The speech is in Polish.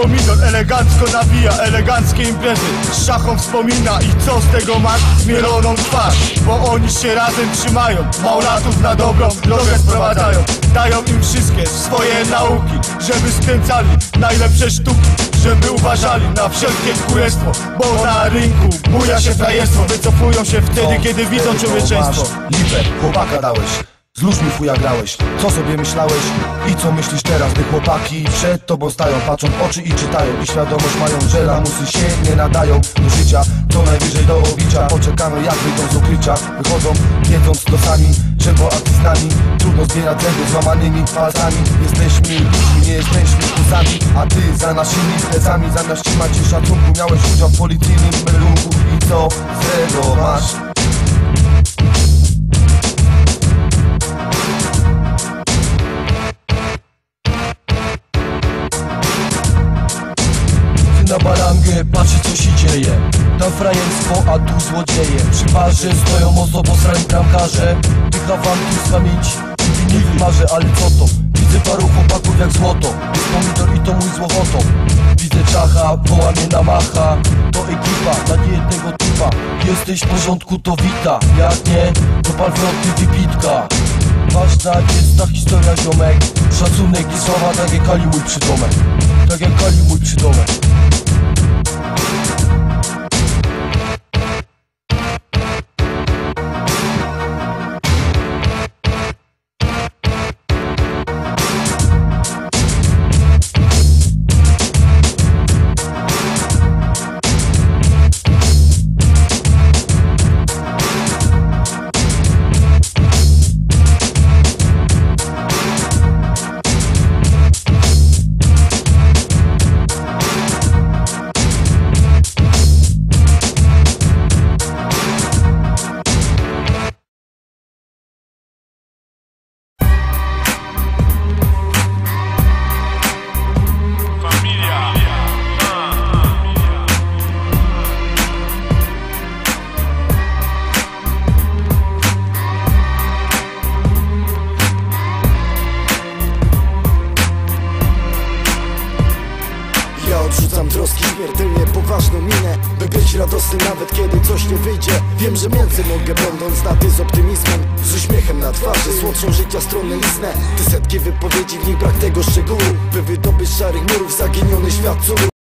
Pomidor elegancko nawija eleganckie imprezy. Z szachą wspomina i co z tego masz? Zmieloną twarz Bo oni się razem trzymają. Maulatów na dobrą drogę sprowadzają. Dają im wszystkie swoje nauki Żeby skręcali najlepsze sztuki Żeby uważali na wszelkie kurestwo Bo na rynku buja się frajerstwo. Wycofują się wtedy, kiedy widzą człowieczeństwo Lipę, chłopaka dałeś z ludźmi fuja grałeś, co sobie myślałeś? I co myślisz teraz, gdy chłopaki przed tobą stają? Patrzą w oczy i czytają i świadomość mają, że lamusy się nie nadają do życia. Co najwyżej do obicia, poczekamy jak wyjdą z ukrycia. Wychodzą wiedząc to sami, że po artystami Trudno zbierać zęby złamanymi palcami. Jesteśmy ludźmi, nie jesteśmy kusami. A ty za naszymi plecami zamiast trzymać się szacunku Miałeś udział w policyjnym melunku i co z tego masz? Na balangę, patrzy co się dzieje. Tam frajerstwo, a tu złodzieje. Przy barze stoją mocno posrani bramkarze. Dycha wam tu z pamięci nie wymarzę, ale co to? Widzę paru chłopaków jak złoto. Jest pomidor i to mój złochoto Widzę czacha, woła mnie na macha. To ekipa, na jednego typa. Jesteś w porządku, to wita. Jak nie, to pal wroty wybitka Ważna jest ta historia ziomek. Szacunek i sława tak jak Kali mój przydomek. Tak jak Kali mój przydomek Ja odrzucam troski, śmiertelnie poważną minę By być radosny nawet kiedy coś nie wyjdzie. Wiem, że między mogę będąc na ty z optymizmem Z uśmiechem na twarzy, słodszą życia stronę listnę Ty setki wypowiedzi, w nich brak tego szczegółu By wydobyć szarych murów zaginiony świat cudów